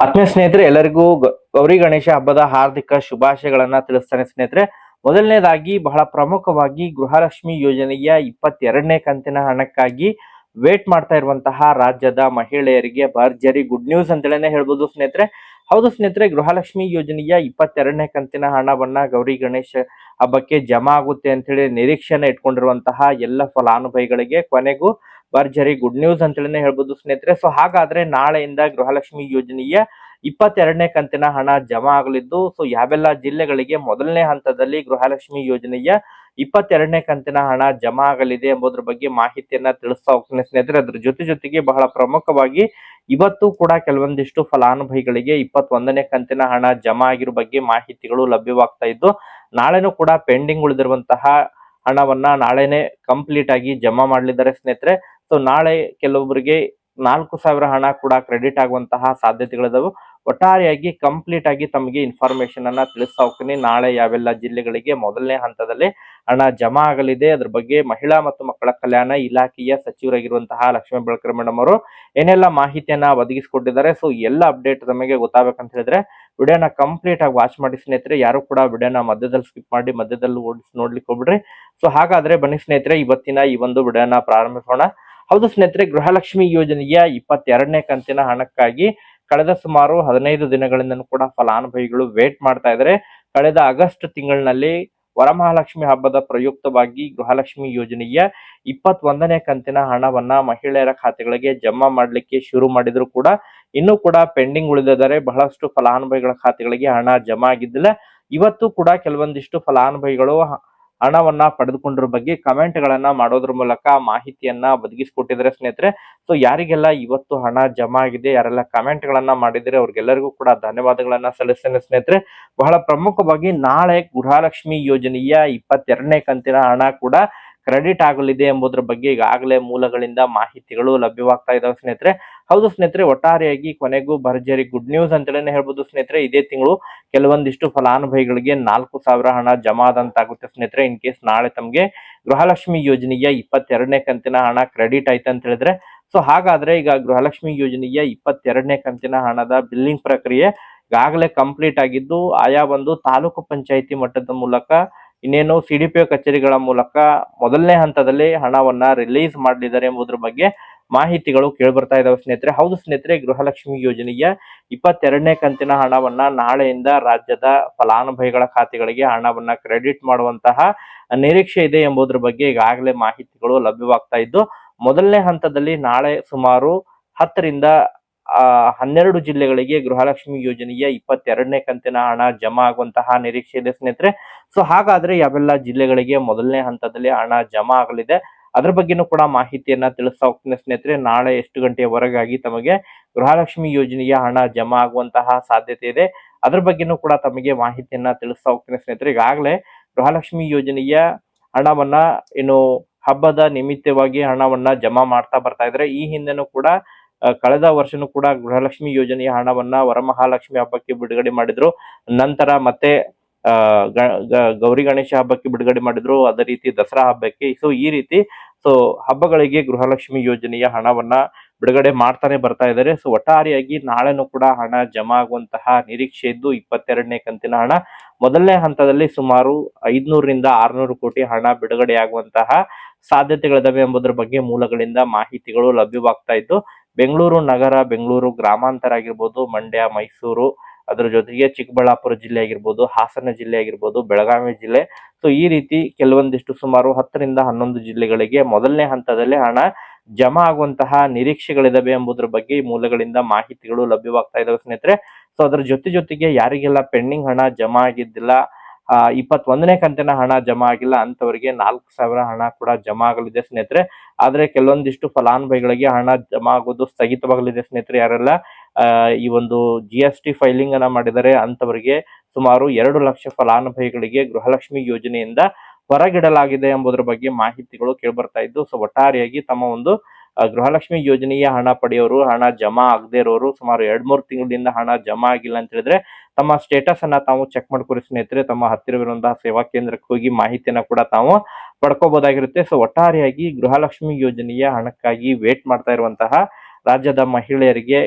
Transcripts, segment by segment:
ಆತ್ಮೀಯ ಸ್ನೇಹಿತರೆ, ಎಲ್ಲರಿಗೂ ಗೌರಿ ಗಣೇಶ ಹಬ್ಬದ ಹಾರ್ದಿಕ ಶುಭಾಶಯಗಳನ್ನ ತಿಳಿಸ್ತಾನೆ ಸ್ನೇಹಿತರೆ. ಮೊದಲನೇದಾಗಿ ಬಹಳ ಪ್ರಮುಖವಾಗಿ ಗೃಹಲಕ್ಷ್ಮಿ ಯೋಜನೆಯ ಇಪ್ಪತ್ತೆರಡನೇ ಕಂತಿನ ಹಣಕ್ಕಾಗಿ ವೇಟ್ ಮಾಡ್ತಾ ಇರುವಂತಹ ರಾಜ್ಯದ ಮಹಿಳೆಯರಿಗೆ ಭರ್ಜರಿ ಗುಡ್ ನ್ಯೂಸ್ ಅಂತೇಳಿನೇ ಹೇಳ್ಬೋದು ಸ್ನೇಹಿತರೆ. ಹೌದು ಸ್ನೇಹಿತರೆ, ಗೃಹಲಕ್ಷ್ಮಿ ಯೋಜನೆಯ ಇಪ್ಪತ್ತೆರಡನೇ ಕಂತಿನ ಹಣವನ್ನ ಗೌರಿ ಗಣೇಶ ಹಬ್ಬಕ್ಕೆ ಜಮಾ ಆಗುತ್ತೆ ಅಂತೇಳಿ ನಿರೀಕ್ಷೆನ ಇಟ್ಕೊಂಡಿರುವಂತಹ ಎಲ್ಲ ಫಲಾನುಭವಿಗಳಿಗೆ ಕೊನೆಗೂ ಭರ್ಜರಿ ಗುಡ್ ನ್ಯೂಸ್ ಅಂತೇಳಿನೇ ಹೇಳ್ಬೋದು ಸ್ನೇಹಿತರೆ. ಸೊ ಹಾಗಾದ್ರೆ ನಾಳೆಯಿಂದ ಗೃಹಲಕ್ಷ್ಮಿ ಯೋಜನೆಯ ಇಪ್ಪತ್ತೆರಡನೇ ಕಂತಿನ ಹಣ ಜಮಾ ಆಗಲಿದ್ದು ಸೊ ಯಾವೆಲ್ಲ ಜಿಲ್ಲೆಗಳಿಗೆ ಮೊದಲನೇ ಹಂತದಲ್ಲಿ ಗೃಹಲಕ್ಷ್ಮಿ ಯೋಜನೆಯ ಇಪ್ಪತ್ತೆರಡನೇ ಕಂತಿನ ಹಣ ಜಮಾ ಆಗಲಿದೆ ಎಂಬುದ್ರ ಬಗ್ಗೆ ಮಾಹಿತಿಯನ್ನ ತಿಳಿಸ್ತಾ ಹೋಗ್ತೇನೆ ಸ್ನೇಹಿತರೆ. ಅದ್ರ ಜೊತೆ ಜೊತೆಗೆ ಬಹಳ ಪ್ರಮುಖವಾಗಿ ಇವತ್ತು ಕೂಡ ಕೆಲವೊಂದಿಷ್ಟು ಫಲಾನುಭವಿಗಳಿಗೆ ಇಪ್ಪತ್ತೊಂದನೇ ಕಂತಿನ ಹಣ ಜಮಾ ಆಗಿರೋ ಬಗ್ಗೆ ಮಾಹಿತಿಗಳು ಲಭ್ಯವಾಗ್ತಾ ಇದ್ದು, ನಾಳೆನೂ ಕೂಡ ಪೆಂಡಿಂಗ್ ಉಳಿದಿರುವಂತಹ ಹಣವನ್ನ ನಾಳೆನೆ ಕಂಪ್ಲೀಟ್ ಆಗಿ ಜಮಾ ಮಾಡಲಿದ್ದಾರೆ ಸ್ನೇಹಿತರೆ. ಸೊ ನಾಳೆ ಕೆಲವೊಬ್ಬರಿಗೆ ನಾಲ್ಕು ಸಾವಿರ ಹಣ ಕೂಡ ಕ್ರೆಡಿಟ್ ಆಗುವಂತಹ ಸಾಧ್ಯತೆಗಳಿದಾವೆ. ಒಟ್ಟಾರೆಯಾಗಿ ಕಂಪ್ಲೀಟ್ ಆಗಿ ತಮಗೆ ಇನ್ಫಾರ್ಮೇಶನ್ ಅನ್ನ ತಿಳಿಸ್ತಾ ನಾಳೆ ಯಾವೆಲ್ಲ ಜಿಲ್ಲೆಗಳಿಗೆ ಮೊದಲನೇ ಹಂತದಲ್ಲಿ ಹಣ ಜಮಾ ಆಗಲಿದೆ. ಅದ್ರ ಬಗ್ಗೆ ಮಹಿಳಾ ಮತ್ತು ಮಕ್ಕಳ ಕಲ್ಯಾಣ ಇಲಾಖೆಯ ಸಚಿವರಾಗಿರುವಂತಹ ಲಕ್ಷ್ಮೀ ಬೆಳಕರ್ ಮೇಡಮ್ ಅವರು ಏನೆಲ್ಲ ಮಾಹಿತಿಯನ್ನ ಒದಗಿಸಿಕೊಟ್ಟಿದ್ದಾರೆ. ಸೊ ಎಲ್ಲ ಅಪ್ಡೇಟ್ ನಮಗೆ ಗೊತ್ತಾಗಬೇಕಂತ ಹೇಳಿದ್ರೆ ವಿಡಿಯೋನ ಕಂಪ್ಲೀಟ್ ಆಗಿ ವಾಚ್ ಮಾಡಿ ಸ್ನೇಹಿತರೆ. ಯಾರು ಕೂಡ ವಿಡಿಯೋನ ಮಧ್ಯದಲ್ಲಿ ಸ್ಕಿಪ್ ಮಾಡಿ ಮಧ್ಯದಲ್ಲಿ ಓಡಿಸಿ ನೋಡ್ಲಿಕ್ಕೆ ಹೋಗ್ಬಿಡ್ರಿ. ಸೊ ಹಾಗಾದ್ರೆ ಬನ್ನಿ ಸ್ನೇಹಿತರೆ, ಇವತ್ತಿನ ಈ ಒಂದು ವಿಡಿಯೋನ ಪ್ರಾರಂಭಿಸೋಣ. ಹೌದು ಸ್ನೇಹಿತರೆ, ಗೃಹಲಕ್ಷ್ಮಿ ಯೋಜನೆಯ ಇಪ್ಪತ್ತೆರಡನೇ ಕಂತಿನ ಹಣಕ್ಕಾಗಿ ಕಳೆದ ಸುಮಾರು ಹದಿನೈದು ದಿನಗಳಿಂದನೂ ಕೂಡ ಫಲಾನುಭವಿಗಳು ವೇಟ್ ಮಾಡ್ತಾ ಇದ್ದಾರೆ. ಕಳೆದ ಆಗಸ್ಟ್ ತಿಂಗಳಿನಲ್ಲಿ ವರಮಹಾಲಕ್ಷ್ಮಿ ಹಬ್ಬದ ಪ್ರಯುಕ್ತವಾಗಿ ಗೃಹಲಕ್ಷ್ಮಿ ಯೋಜನೆಯ ಇಪ್ಪತ್ತೊಂದನೇ ಕಂತಿನ ಹಣವನ್ನ ಮಹಿಳೆಯರ ಖಾತೆಗಳಿಗೆ ಜಮಾ ಮಾಡಲಿಕ್ಕೆ ಶುರು ಮಾಡಿದ್ರು ಕೂಡ. ಇನ್ನೂ ಕೂಡ ಪೆಂಡಿಂಗ್ ಉಳಿದಿದ್ದಾರೆ. ಬಹಳಷ್ಟು ಫಲಾನುಭವಿಗಳ ಖಾತೆಗಳಿಗೆ ಹಣ ಜಮಾ ಆಗಿದ್ದಿಲ್ಲ. ಇವತ್ತು ಕೂಡ ಕೆಲವೊಂದಿಷ್ಟು ಫಲಾನುಭವಿಗಳು ಹಣವನ್ನ ಪಡೆದುಕೊಂಡ್ರ ಬಗ್ಗೆ ಕಮೆಂಟ್ ಗಳನ್ನ ಮಾಡೋದ್ರ ಮೂಲಕ ಮಾಹಿತಿಯನ್ನ ಒದಗಿಸಿಕೊಟ್ಟಿದ್ದಾರೆ ಸ್ನೇಹಿತರೆ. ಸೊ ಯಾರಿಗೆಲ್ಲ ಇವತ್ತು ಹಣ ಜಮಾ ಆಗಿದೆ, ಯಾರೆಲ್ಲ ಕಮೆಂಟ್ ಗಳನ್ನ ಮಾಡಿದರೆ ಅವ್ರಿಗೆಲ್ಲರಿಗೂ ಕೂಡ ಧನ್ಯವಾದಗಳನ್ನ ಸಲ್ಲಿಸ್ತೇನೆ ಸ್ನೇಹಿತರೆ. ಬಹಳ ಪ್ರಮುಖವಾಗಿ ನಾಳೆ ಗೃಹಲಕ್ಷ್ಮಿ ಯೋಜನೆಯ ಇಪ್ಪತ್ತೆರಡನೇ ಕಂತಿನ ಹಣ ಕೂಡ ಕ್ರೆಡಿಟ್ ಆಗಲಿದೆ ಎಂಬುದರ ಬಗ್ಗೆ ಈಗಾಗಲೇ ಮೂಲಗಳಿಂದ ಮಾಹಿತಿಗಳು ಲಭ್ಯವಾಗ್ತಾ ಇದಾವೆ ಸ್ನೇಹಿತರೆ. ಹೌದು ಸ್ನೇಹಿತರೆ, ಒಟ್ಟಾರೆಯಾಗಿ ಕೊನೆಗೂ ಭರ್ಜರಿ ಗುಡ್ ನ್ಯೂಸ್ ಅಂತೇಳಿ ಹೇಳ್ಬೋದು ಸ್ನೇಹಿತರೆ. ಇದೇ ತಿಂಗಳು ಕೆಲವೊಂದಿಷ್ಟು ಫಲಾನುಭವಿಗಳಿಗೆ ನಾಲ್ಕು ಸಾವಿರ ಹಣ ಜಮಾ ಆದಂತಾಗುತ್ತೆ ಸ್ನೇಹಿತರೆ. ಇನ್ ಕೇಸ್ ನಾಳೆ ತಮಗೆ ಗೃಹಲಕ್ಷ್ಮಿ ಯೋಜನೆಯ ಇಪ್ಪತ್ತೆರಡನೇ ಕಂತಿನ ಹಣ ಕ್ರೆಡಿಟ್ ಆಯ್ತು ಅಂತ ಹೇಳಿದ್ರೆ ಸೊ ಹಾಗಾದ್ರೆ ಈಗ ಗೃಹಲಕ್ಷ್ಮಿ ಯೋಜನೆಯ ಇಪ್ಪತ್ತೆರಡನೇ ಕಂತಿನ ಹಣದ ಬಿಲ್ಲಿಂಗ್ ಪ್ರಕ್ರಿಯೆ ಈಗಾಗಲೇ ಕಂಪ್ಲೀಟ್ ಆಗಿದ್ದು, ಆಯಾ ಒಂದು ತಾಲೂಕು ಪಂಚಾಯಿತಿ ಮಟ್ಟದ ಮೂಲಕ, ಇನ್ನೇನು ಸಿ ಡಿ ಪಿ ಕಚೇರಿಗಳ ಮೂಲಕ ಮೊದಲನೇ ಹಂತದಲ್ಲಿ ಹಣವನ್ನ ರಿಲೀಸ್ ಮಾಡಲಿದ್ದಾರೆ ಎಂಬುದ್ರ ಬಗ್ಗೆ ಮಾಹಿತಿಗಳು ಕೇಳ್ಬರ್ತಾ ಇದಾವೆ ಸ್ನೇಹಿತರೆ. ಹೌದು ಸ್ನೇಹಿತರೆ, ಗೃಹಲಕ್ಷ್ಮಿ ಯೋಜನೆಯ ಇಪ್ಪತ್ತೆರಡನೇ ಕಂತಿನ ಹಣವನ್ನ ನಾಳೆಯಿಂದ ರಾಜ್ಯದ ಫಲಾನುಭವಿಗಳ ಖಾತೆಗಳಿಗೆ ಹಣವನ್ನ ಕ್ರೆಡಿಟ್ ಮಾಡುವಂತಹ ನಿರೀಕ್ಷೆ ಇದೆ ಎಂಬುದ್ರ ಬಗ್ಗೆ ಈಗಾಗಲೇ ಮಾಹಿತಿಗಳು ಲಭ್ಯವಾಗ್ತಾ ಇದ್ದು, ಮೊದಲನೇ ಹಂತದಲ್ಲಿ ನಾಳೆ ಸುಮಾರು ಹತ್ತರಿಂದ ಹನ್ನೆರಡು ಜಿಲ್ಲೆಗಳಿಗೆ ಗೃಹಲಕ್ಷ್ಮಿ ಯೋಜನೆಯ ಇಪ್ಪತ್ತೆರಡನೇ ಕಂತಿನ ಹಣ ಜಮಾ ಆಗುವಂತಹ ನಿರೀಕ್ಷೆ ಇದೆ ಸ್ನೇಹಿತರೆ. ಸೊ, ಹಾಗಾದ್ರೆ ಯಾವೆಲ್ಲ ಜಿಲ್ಲೆಗಳಿಗೆ ಮೊದಲನೇ ಹಂತದಲ್ಲಿ ಹಣ ಜಮಾ ಆಗಲಿದೆ? ಅದ್ರ ಬಗ್ಗೆನೂ ಕೂಡ ಮಾಹಿತಿಯನ್ನ ತಿಳಿಸ್ತಾ ಸ್ನೇಹಿತರೆ. ನಾಳೆ ಎಷ್ಟು ಗಂಟೆಯವರೆಗಾಗಿ ತಮಗೆ ಗೃಹಲಕ್ಷ್ಮಿ ಯೋಜನೆಯ ಹಣ ಜಮಾ ಆಗುವಂತಹ ಸಾಧ್ಯತೆ ಇದೆ. ಅದ್ರ ಬಗ್ಗೆನೂ ಕೂಡ ತಮಗೆ ಮಾಹಿತಿಯನ್ನ ತಿಳಿಸ್ತಾ ಹೋಗ್ತೀನಿ ಸ್ನೇಹಿತರೆ. ಈಗಾಗಲೇ ಗೃಹಲಕ್ಷ್ಮಿ ಯೋಜನೆಯ ಹಣವನ್ನ, ಏನು ಹಬ್ಬದ ನಿಮಿತ್ತವಾಗಿ ಹಣವನ್ನ ಜಮಾ ಮಾಡ್ತಾ ಬರ್ತಾ ಇದ್ರೆ ಈ ಹಿಂದೆನೂ ಕೂಡ ಕಳೆದ ವರ್ಷನೂ ಕೂಡ ಗೃಹಲಕ್ಷ್ಮಿ ಯೋಜನೆಯ ಹಣವನ್ನ ವರಮಹಾಲಕ್ಷ್ಮಿ ಹಬ್ಬಕ್ಕೆ ಬಿಡುಗಡೆ ಮಾಡಿದ್ರು. ನಂತರ ಮತ್ತೆ ಗೌರಿ ಗಣೇಶ ಹಬ್ಬಕ್ಕೆ ಬಿಡುಗಡೆ ಮಾಡಿದ್ರು. ಅದೇ ರೀತಿ ದಸರಾ ಹಬ್ಬಕ್ಕೆ. ಸೊ ಈ ರೀತಿ ಸೊ ಹಬ್ಬಗಳಿಗೆ ಗೃಹಲಕ್ಷ್ಮಿ ಯೋಜನೆಯ ಹಣವನ್ನ ಬಿಡುಗಡೆ ಮಾಡ್ತಾನೆ ಬರ್ತಾ ಇದ್ದಾರೆ. ಸೊ ಒಟ್ಟಾರೆಯಾಗಿ ನಾಳೆನೂ ಕೂಡ ಹಣ ಜಮಾ ಆಗುವಂತಹ ನಿರೀಕ್ಷೆ ಇದ್ದು ಇಪ್ಪತ್ತೆರಡನೇ ಕಂತಿನ ಹಣ. ಮೊದಲನೇ ಹಂತದಲ್ಲಿ ಸುಮಾರು ಐದ್ನೂರರಿಂದ ಆರ್ನೂರು ಕೋಟಿ ಹಣ ಬಿಡುಗಡೆ ಆಗುವಂತಹ ಸಾಧ್ಯತೆಗಳಿದಾವೆ ಎಂಬುದರ ಬಗ್ಗೆ ಮೂಲಗಳಿಂದ ಮಾಹಿತಿಗಳು ಲಭ್ಯವಾಗ್ತಾ ಇದ್ದು, ಬೆಂಗಳೂರು ನಗರ, ಬೆಂಗಳೂರು ಗ್ರಾಮಾಂತರ ಆಗಿರ್ಬೋದು, ಮಂಡ್ಯ, ಮೈಸೂರು ಅದರ ಜೊತೆಗೆ ಚಿಕ್ಕಬಳ್ಳಾಪುರ ಜಿಲ್ಲೆ ಆಗಿರ್ಬೋದು, ಹಾಸನ ಜಿಲ್ಲೆ ಆಗಿರ್ಬೋದು, ಬೆಳಗಾವಿ ಜಿಲ್ಲೆ. ಸೊ ಈ ರೀತಿ ಕೆಲವೊಂದಿಷ್ಟು ಸುಮಾರು ಹತ್ತರಿಂದ ಹನ್ನೊಂದು ಜಿಲ್ಲೆಗಳಿಗೆ ಮೊದಲನೇ ಹಂತದಲ್ಲಿ ಹಣ ಜಮಾ ಆಗುವಂತಹ ನಿರೀಕ್ಷೆಗಳಿದಾವೆ ಎಂಬುದರ ಬಗ್ಗೆ ಈ ಮೂಲಗಳಿಂದ ಮಾಹಿತಿಗಳು ಲಭ್ಯವಾಗ್ತಾ ಇದಾವೆ ಸ್ನೇಹಿತರೆ. ಸೊ ಅದರ ಜೊತೆ ಜೊತೆಗೆ ಯಾರಿಗೆಲ್ಲ ಪೆಂಡಿಂಗ್ ಹಣ ಜಮಾ ಆಗಿದ್ದಿಲ್ಲ, ಆ, ಇಪ್ಪತ್ತೊಂದನೇ ಕಂತಿನ ಹಣ ಜಮಾ ಆಗಿಲ್ಲ ಅಂತವರಿಗೆ ನಾಲ್ಕು ಸಾವಿರ ಹಣ ಕೂಡ ಜಮಾ ಆಗಲಿದೆ ಸ್ನೇಹಿತರೆ. ಆದ್ರೆ ಕೆಲವೊಂದಿಷ್ಟು ಫಲಾನುಭವಿಗಳಿಗೆ ಹಣ ಜಮಾ ಆಗೋದು ಸ್ಥಗಿತವಾಗಲಿದೆ ಸ್ನೇಹಿತರೆ ಯಾರೆಲ್ಲ. ಈ ಒಂದು ಜಿ ಎಸ್ ಟಿ ಫೈಲಿಂಗ್ ಅನ್ನ ಮಾಡಿದರೆ ಅಂತವರಿಗೆ ಸುಮಾರು ಎರಡು ಲಕ್ಷ ಫಲಾನುಭವಿಗಳಿಗೆ ಗೃಹಲಕ್ಷ್ಮಿ ಯೋಜನೆಯಿಂದ ಹೊರಗಿಡಲಾಗಿದೆ ಎಂಬುದರ ಬಗ್ಗೆ ಮಾಹಿತಿಗಳು ಕೇಳ್ಬರ್ತಾ ಇದ್ದು, ಸೊ ಒಟ್ಟಾರೆಯಾಗಿ ತಮ್ಮ ಒಂದು ಗೃಹಲಕ್ಷ್ಮಿ ಯೋಜನೆಯ ಹಣ ಪಡೆಯೋರು, ಹಣ ಜಮಾ ಆಗದೆ ಇರೋರು, ಸುಮಾರು ಎರಡ್ ಮೂರು ತಿಂಗಳಿಂದ ಹಣ ಜಮಾ ಆಗಿಲ್ಲ ಅಂತ ಹೇಳಿದ್ರೆ ತಮ್ಮ ಸ್ಟೇಟಸ್ ಅನ್ನ ತಾವು ಚೆಕ್ ಮಾಡ್ಕೊರಿ ಸ್ನೇಹಿತರೆ, ತಮ್ಮ ಹತ್ತಿರವಿರುವಂತಹ ಸೇವಾ ಕೇಂದ್ರಕ್ಕೆ ಹೋಗಿ ಮಾಹಿತಿಯನ್ನ ಕೂಡ ತಾವು ಪಡ್ಕೋಬಹುದಾಗಿರುತ್ತೆ ಸೊ ಒಟ್ಟಾರೆಯಾಗಿ ಗೃಹಲಕ್ಷ್ಮಿ ಯೋಜನೆಯ ಹಣಕ್ಕಾಗಿ ವೇಟ್ ಮಾಡ್ತಾ ಇರುವಂತಹ ರಾಜ್ಯದ ಮಹಿಳೆಯರಿಗೆ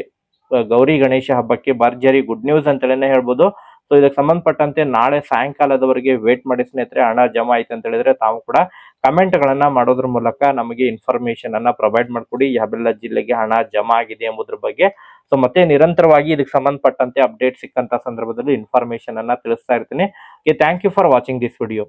ಗೌರಿ ಗಣೇಶ ಹಬ್ಬಕ್ಕೆ ಭರ್ಜರಿ ಗುಡ್ ನ್ಯೂಸ್ ಅಂತೇಳಿನೇ ಹೇಳ್ಬೋದು. ಸೊ ಇದಕ್ಕೆ ಸಂಬಂಧಪಟ್ಟಂತೆ ನಾಳೆ ಸಾಯಂಕಾಲದವರೆಗೆ ವೇಟ್ ಮಾಡಿ ಸ್ನೇಹಿತರೆ, ಹಣ ಜಮಾ ಆಯ್ತು ಅಂತ ಹೇಳಿದ್ರೆ ತಾವು ಕೂಡ ಕಮೆಂಟ್ ಗಳನ್ನ ಮಾಡೋದ್ರ ಮೂಲಕ ನಮಗೆ ಇನ್ಫಾರ್ಮೇಶನ್ ಅನ್ನ ಪ್ರೊವೈಡ್ ಮಾಡ್ಕೊಡಿ. ಯಾವೆಲ್ಲ ಜಿಲ್ಲೆಗೆ ಹಣ ಜಮಾ ಆಗಿದೆ ಎಂಬುದ್ರ ಬಗ್ಗೆ. ಸೊ ಮತ್ತೆ ನಿರಂತರವಾಗಿ ಇದಕ್ಕೆ ಸಂಬಂಧಪಟ್ಟಂತೆ ಅಪ್ಡೇಟ್ ಸಿಕ್ಕಂತ ಸಂದರ್ಭದಲ್ಲಿ ಇನ್ಫಾರ್ಮೇಶನ್ ಅನ್ನ ತಿಳಿಸ್ತಾ ಇರ್ತೀನಿ. Thank you for watching this video